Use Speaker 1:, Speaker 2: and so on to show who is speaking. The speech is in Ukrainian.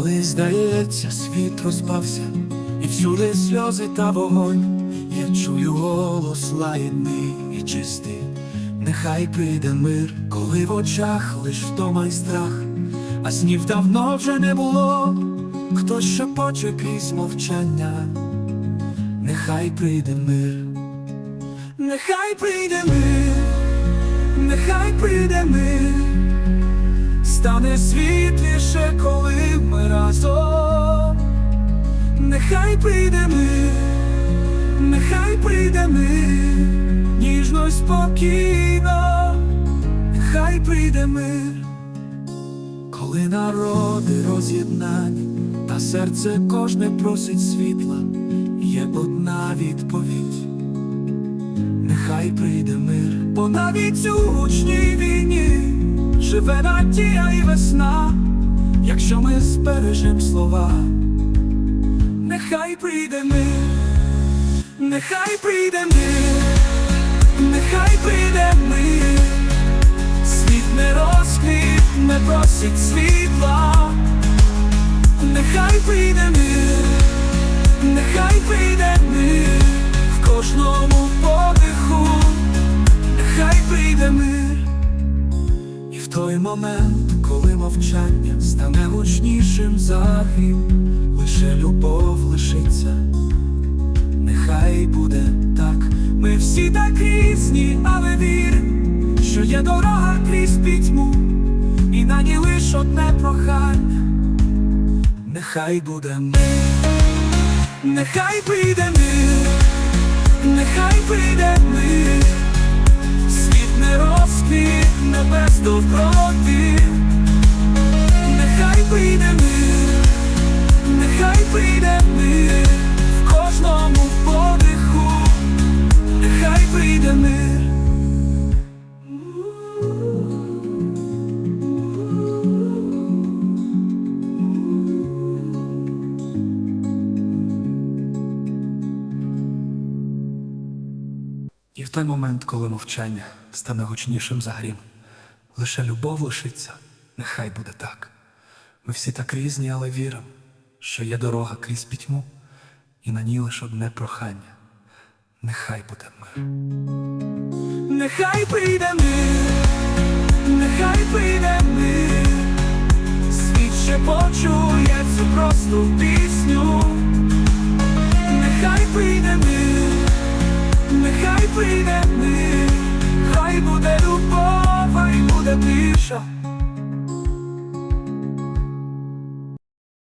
Speaker 1: Коли здається, світ розпався, і всюди сльози та вогонь, я чую голос лагідний і чистий, нехай прийде мир, коли в очах лиш втома й страх, а снів давно вже не було, хто шепоче крізь мовчання, нехай прийде мир, нехай прийде мир, нехай прийде мир. Стане світліше, коли ми спокійно, нехай прийде мир, коли народи роз'єднані, та серце кожне просить світла, є одна відповідь. Нехай прийде мир, бо навіть у гучній війні живе надія і весна, якщо ми збережем слова, нехай прийде мир, нехай прийде мир, нехай прийде мир, світ не розквіт, не просить світла, нехай прийде мир, нехай прийде мир в кожному подиху, нехай прийде мир. І в той момент, коли мовчання стане гучнішим за лише любов лишиться, всі так різні, але вірим, що є дорога крізь пітьму, і на ній лиш одне прохання, нехай буде мир, нехай прийде мир, нехай прийде мир. Світ не розквіт, небес довкроти, І в той момент, коли мовчання стане гучнішим за грім, лише любов лишиться, нехай буде так. Ми всі так різні, але віримо, що є дорога крізь пітьму, і на ній лише одне прохання. Нехай буде мир. Нехай прийде мир, нехай прийде мир, світ ще почує цю просту пісню. Нехай прийде мир. Прийде мир, хай буде любов, хай буде тиша,